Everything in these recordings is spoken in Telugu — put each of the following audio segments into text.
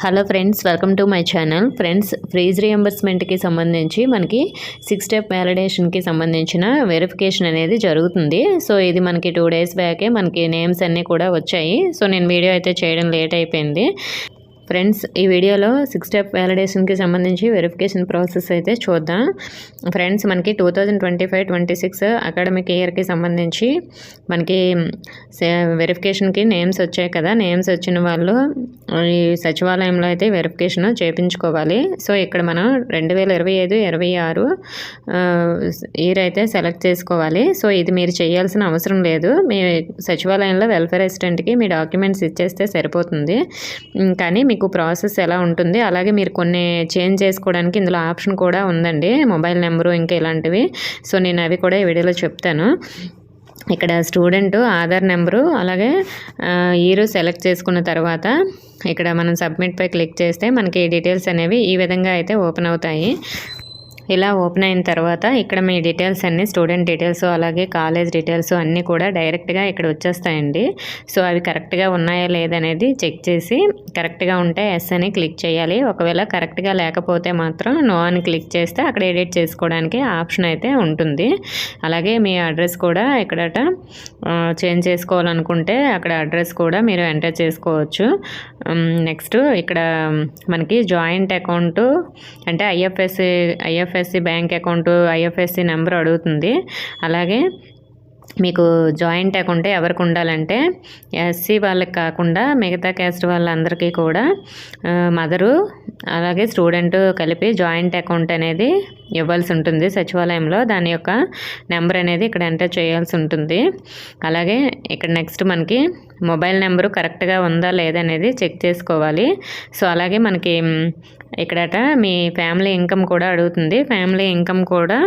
Hello friends welcome to my channel. Friends fees రియంబర్స్మెంట్కి సంబంధించి మనకి సిక్స్ స్టెప్ వ్యాలిడేషన్కి సంబంధించిన వెరిఫికేషన్ అనేది జరుగుతుంది. సో ఇది మనకి టూ డేస్ బ్యాకే మనకి నేమ్స్ అన్నీ కూడా వచ్చాయి. సో నేను వీడియో అయితే చేయడం లేట్ అయిపోయింది. ఫ్రెండ్స్ ఈ వీడియోలో సిక్స్ స్టెప్ వ్యాలిడేషన్కి సంబంధించి వెరిఫికేషన్ ప్రాసెస్ అయితే చూద్దాం. ఫ్రెండ్స్ మనకి two thousand twenty five twenty six academic ఇయర్కి సంబంధించి మనకి వెరిఫికేషన్కి నేమ్స్ వచ్చాయి కదా. నేమ్స్ వచ్చిన వాళ్ళు ఈ సచివాలయంలో అయితే వెరిఫికేషన్ చేయించుకోవాలి సో ఇక్కడ మనం రెండు వేల ఇరవై ఐదు ఇరవై ఆరు ఇయర్ అయితే సెలెక్ట్ చేసుకోవాలి. సో ఇది మీరు చేయాల్సిన అవసరం లేదు. మీ సచివాలయంలో వెల్ఫేర్ అసిస్టెంట్కి మీ డాక్యుమెంట్స్ ఇచ్చేస్తే సరిపోతుంది. కానీ మీకు ప్రాసెస్ ఎలా ఉంటుంది? అలాగే మీరు కొన్ని చేంజ్ చేసుకోవడానికి ఇందులో ఆప్షన్ కూడా ఉందండి. మొబైల్ నెంబరు ఇంకా ఇలాంటివి. సో నేను అవి కూడా ఈ వీడియోలో చెప్తాను. ఇక్కడ స్టూడెంట్ ఆధార్ నెంబరు అలాగే ఈరు సెలెక్ట్ చేసుకున్న తర్వాత ఇక్కడ మనం సబ్మిట్పై క్లిక్ చేస్తే మనకి డీటెయిల్స్ అనేవి ఈ విధంగా అయితే ఓపెన్ అవుతాయి. ఇలా ఓపెన్ అయిన తర్వాత ఇక్కడ మీ డీటెయిల్స్ అన్నీ స్టూడెంట్ డీటెయిల్స్ అలాగే కాలేజ్ డీటెయిల్స్ అన్నీ కూడా డైరెక్ట్గా ఇక్కడ వచ్చేస్తాయండి. సో అవి కరెక్ట్గా ఉన్నాయా లేదనేది చెక్ చేసి కరెక్ట్గా ఉంటే ఎస్ అని క్లిక్ చేయాలి. ఒకవేళ కరెక్ట్గా లేకపోతే మాత్రం నో అని క్లిక్ చేస్తే అక్కడ ఎడిట్ చేసుకోవడానికి ఆప్షన్ అయితే ఉంటుంది. అలాగే మీ అడ్రస్ కూడా ఇక్కడట చేంజ్ చేసుకోవాలనుకుంటే అక్కడ అడ్రస్ కూడా మీరు ఎంటర్ చేసుకోవచ్చు. నెక్స్ట్ ఇక్కడ మనకి జాయింట్ అకౌంట్ అంటే IFSC IF IFSC bank account IFSC number అడుగుతుంది. అలాగే మీకు జాయింట్ అకౌంట్ ఎవరికి ఉండాలంటే ఎస్సీ వాళ్ళకి కాకుండా మిగతా క్యాస్ట్ వాళ్ళందరికీ కూడా మదరు అలాగే స్టూడెంట్ కలిపి జాయింట్ అకౌంట్ అనేది ఇవ్వాల్సి ఉంటుంది సచివాలయంలో. దాని యొక్క నెంబర్ అనేది ఇక్కడ ఎంటర్ చేయాల్సి ఉంటుంది. అలాగే ఇక్కడ నెక్స్ట్ మనకి మొబైల్ నెంబరు కరెక్ట్గా ఉందా లేదనేది చెక్ చేసుకోవాలి. సో అలాగే మనకి ఇక్కడట మీ ఫ్యామిలీ ఇన్కమ్ కూడా అడుగుతుంది. ఫ్యామిలీ ఇన్కమ్ కూడా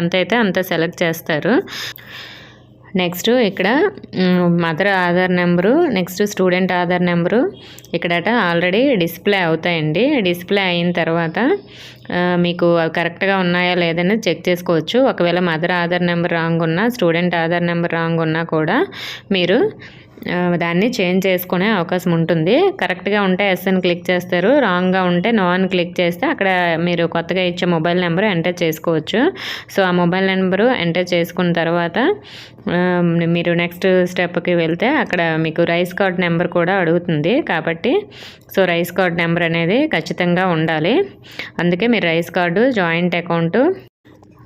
ఎంతైతే అంత సెలెక్ట్ చేస్తారు. నెక్స్ట్ ఇక్కడ mother Aadhaar number next student Aadhaar number ఇక్కడట already display అవుతాయండి. డిస్ప్లే అయిన తర్వాత మీకు అవి కరెక్ట్గా ఉన్నాయా లేదని చెక్ చేసుకోవచ్చు. ఒకవేళ మదర్ ఆధార్ నెంబర్ రాంగ్ ఉన్నా స్టూడెంట్ ఆధార్ నెంబర్ రాంగ్ ఉన్నా కూడా మీరు దాన్ని చేంజ్ చేసుకునే అవకాశం ఉంటుంది. కరెక్ట్గా ఉంటే ఎస్ అని క్లిక్ చేస్తారు. రాంగ్గా ఉంటే నో అని క్లిక్ చేస్తే అక్కడ మీరు కొత్తగా ఇచ్చే మొబైల్ నెంబర్ ఎంటర్ చేసుకోవచ్చు. సో ఆ మొబైల్ నెంబరు ఎంటర్ చేసుకున్న తర్వాత మీరు నెక్స్ట్ స్టెప్కి వెళ్తే అక్కడ మీకు రైస్ కార్డ్ నెంబర్ కూడా అడుగుతుంది. కాబట్టి సో రైస్ కార్డ్ నెంబర్ అనేది ఖచ్చితంగా ఉండాలి. అందుకే మీరు రైస్ కార్డు జాయింట్ అకౌంటు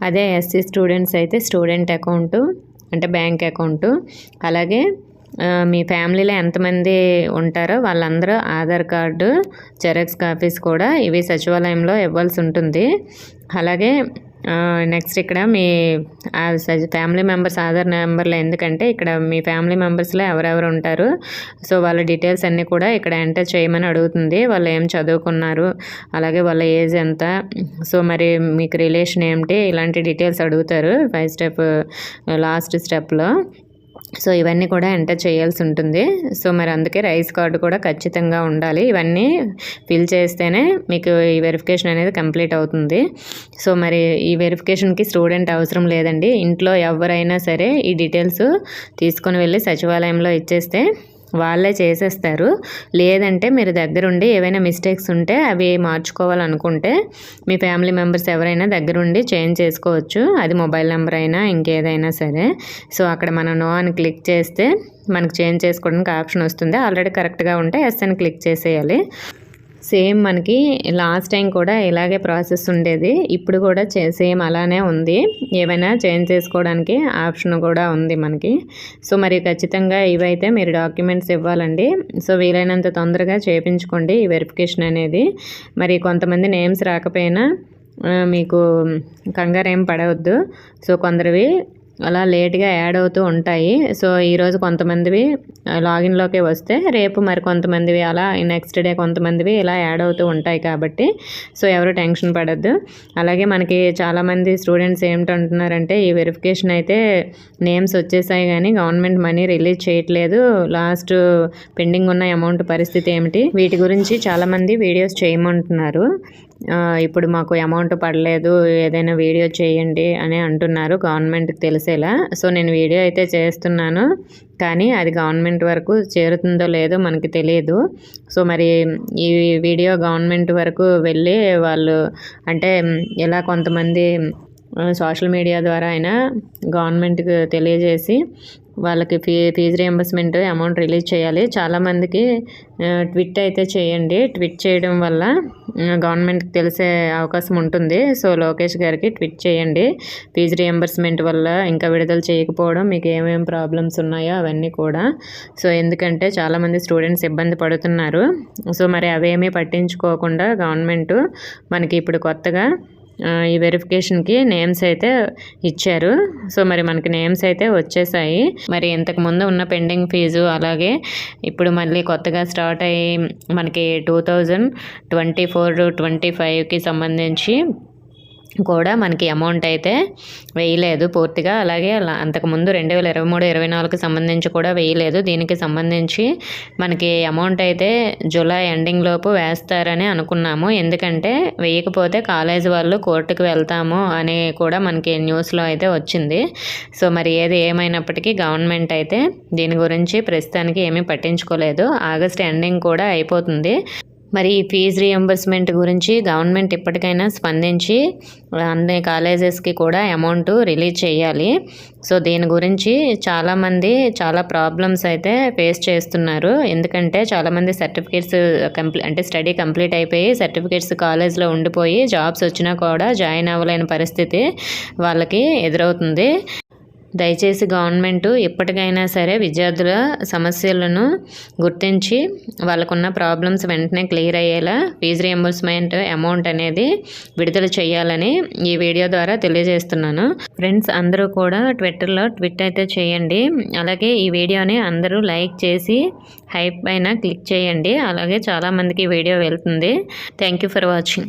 అదే ఎస్సీ స్టూడెంట్స్ అయితే స్టూడెంట్ అకౌంటు అంటే బ్యాంక్ అకౌంటు అలాగే మీ ఫ్యామిలీలో ఎంతమంది ఉంటారో వాళ్ళందరూ ఆధార్ కార్డు జెరాక్స్ కాపీస్ కూడా ఇవి సచివాలయంలో ఇవ్వాల్సి ఉంటుంది. అలాగే నెక్స్ట్ ఇక్కడ మీ స- ఫ్యామిలీ మెంబర్స్ ఆధార్ నెంబర్లో ఎందుకంటే ఇక్కడ మీ ఫ్యామిలీ మెంబర్స్లో ఎవరెవరు ఉంటారు సో వాళ్ళ డీటెయిల్స్ అన్నీ కూడా ఇక్కడ ఎంటర్ చేయమని అడుగుతుంది. వాళ్ళు ఏం చదువుకున్నారు అలాగే వాళ్ళ ఏజ్ ఎంత సో మరి మీకు రిలేషన్ ఏమిటి ఇలాంటి డీటెయిల్స్ అడుగుతారు ఫైవ్ స్టెప్ లాస్ట్ స్టెప్లో. సో ఇవన్నీ కూడా ఎంటర్ చేయాల్సి ఉంటుంది. సో మరి అందుకే రైస్ కార్డు కూడా ఖచ్చితంగా ఉండాలి. ఇవన్నీ ఫిల్ చేస్తేనే మీకు ఈ వెరిఫికేషన్ అనేది కంప్లీట్ అవుతుంది. సో మరి ఈ వెరిఫికేషన్కి స్టూడెంట్ అవసరం లేదండి. ఇంట్లో ఎవరైనా సరే ఈ డీటెయిల్స్ తీసుకొని వెళ్ళి సచివాలయంలో ఇచ్చేస్తే వాళ్ళే చేసేస్తారు. లేదంటే మీరు దగ్గరుండి ఏవైనా మిస్టేక్స్ ఉంటే అవి మార్చుకోవాలనుకుంటే మీ ఫ్యామిలీ మెంబర్స్ ఎవరైనా దగ్గరుండి చేంజ్ చేసుకోవచ్చు. అది మొబైల్ నెంబర్ అయినా ఇంకేదైనా సరే. సో అక్కడ మనం నో అని క్లిక్ చేస్తే మనకు చేంజ్ చేసుకోవడానికి ఆప్షన్ వస్తుంది. ఆల్రెడీ కరెక్ట్గా ఉంటే ఎస్ అని క్లిక్ చేసేయాలి. సేమ్ మనకి లాస్ట్ టైం కూడా ఇలాగే ప్రాసెస్ ఉండేది. ఇప్పుడు కూడా చే- సేమ్ అలానే ఉంది. ఏమైనా చేంజ్ చేసుకోవడానికి ఆప్షన్ కూడా ఉంది మనకి. సో మరి ఖచ్చితంగా ఇవైతే మీరు డాక్యుమెంట్స్ ఇవ్వాలండి. సో వీలైనంత తొందరగా చేయించుకోండి ఈ వెరిఫికేషన్ అనేది. మరి కొంతమంది నేమ్స్ రాకపోయినా మీకు కంగారేం పడవద్దు. సో కొందరివి అలా లేట్గా యాడ్ అవుతూ ఉంటాయి. సో ఈరోజు కొంతమందివి లాగిన్లోకి వస్తే రేపు మరి కొంతమందివి అలా నెక్స్ట్ డే కొంతమందివి ఇలా యాడ్ అవుతూ ఉంటాయి కాబట్టి సో ఎవరు టెన్షన్ పడద్దు. అలాగే మనకి చాలామంది స్టూడెంట్స్ ఏమిటంటున్నారంటే ఈ వెరిఫికేషన్ అయితే నేమ్స్ వచ్చేసాయి కానీ గవర్నమెంట్ మనీ రిలీజ్ చేయట్లేదు. లాస్ట్ పెండింగ్ ఉన్న అమౌంట్ పరిస్థితి ఏమిటి? వీటి గురించి చాలామంది వీడియోస్ చేయమంటున్నారు. ఇప్పుడు మాకు అమౌంట్ పడలేదు ఏదైనా వీడియో చేయండి అని అంటున్నారు గవర్నమెంట్కి తెలిసేలా. సో నేను వీడియో అయితే చేస్తున్నాను కానీ అది గవర్నమెంట్ వరకు చేరుతుందో లేదో మనకి తెలియదు. సో మరి ఈ వీడియో గవర్నమెంట్ వరకు వెళ్ళి వాళ్ళు అంటే ఇలా కొంతమంది సోషల్ మీడియా ద్వారా అయినా గవర్నమెంట్కి తెలియజేసి వాళ్ళకి fee fees reimbursement amount release చేయాలి. చాలామందికి ట్విట్ అయితే చేయండి. ట్విట్ చేయడం వల్ల గవర్నమెంట్కి తెలిసే అవకాశం ఉంటుంది. సో లోకేష్ గారికి ట్విట్ చేయండి. ఫీజు రియంబర్స్మెంట్ వల్ల ఇంకా విడుదల చేయకపోవడం మీకు ఏమేమి ప్రాబ్లమ్స్ ఉన్నాయో అవన్నీ కూడా. సో ఎందుకంటే చాలామంది స్టూడెంట్స్ ఇబ్బంది పడుతున్నారు. సో మరి అవేమీ పట్టించుకోకుండా గవర్నమెంట్ మనకి ఇప్పుడు కొత్తగా ఈ వెరిఫికేషన్కి నేమ్స్ అయితే ఇచ్చారు. సో మరి మనకి నేమ్స్ అయితే వచ్చేసాయి. మరి ఇంతకుముందు ఉన్న పెండింగ్ ఫీజు అలాగే ఇప్పుడు మళ్ళీ కొత్తగా స్టార్ట్ అయ్యి మనకి two thousand twenty four twenty ఫైవ్కి సంబంధించి కూడా మనకి అమౌంట్ అయితే వేయలేదు. పూర్తిగా అలాగే అలా అంతకుముందు రెండు వేల ఇరవై మూడు ఇరవై నాలుగుకి సంబంధించి కూడా వేయలేదు. దీనికి సంబంధించి మనకి అమౌంట్ అయితే జూలై ఎండింగ్ లోపు వేస్తారని అనుకున్నాము. ఎందుకంటే వేయకపోతే కాలేజ్ వాళ్ళు కోర్టుకు వెళ్తాము అని కూడా మనకి న్యూస్లో అయితే వచ్చింది. సో మరి ఏది ఏమైనప్పటికీ గవర్నమెంట్ అయితే దీని గురించి ప్రస్తుతానికి ఏమీ పట్టించుకోలేదు. ఆగస్ట్ ఎండింగ్ కూడా అయిపోతుంది. మరి ఈ ఫీజు రియంబర్స్మెంట్ గురించి గవర్నమెంట్ ఇప్పటికైనా స్పందించి అన్ని కాలేజెస్కి కూడా అమౌంట్ రిలీజ్ చేయాలి. సో దీని గురించి చాలామంది చాలా ప్రాబ్లమ్స్ అయితే ఫేస్ చేస్తున్నారు. ఎందుకంటే చాలామంది సర్టిఫికేట్స్ కంప్లీ అంటే స్టడీ కంప్లీట్ అయిపోయి సర్టిఫికేట్స్ కాలేజ్లో ఉండిపోయి జాబ్స్ వచ్చినా కూడా జాయిన్ అవ్వలేని పరిస్థితి వాళ్ళకి ఎదురవుతుంది. దయచేసి గవర్నమెంట్ ఎప్పటికైనా సరే విద్యార్థుల సమస్యలను గుర్తించి వాళ్ళకున్న ప్రాబ్లమ్స్ వెంటనే క్లియర్ అయ్యేలా ఫీజు రియంబర్స్మెంట్ అమౌంట్ అనేది విడుదల చేయాలని ఈ వీడియో ద్వారా తెలియజేస్తున్నాను. ఫ్రెండ్స్ అందరూ కూడా ట్విట్టర్లో ట్విట్ అయితే చేయండి. అలాగే ఈ వీడియోని అందరూ లైక్ చేసి హైప్ పైన క్లిక్ చేయండి. అలాగే చాలామందికి ఈ వీడియో వెళ్తుంది. Thank you for watching.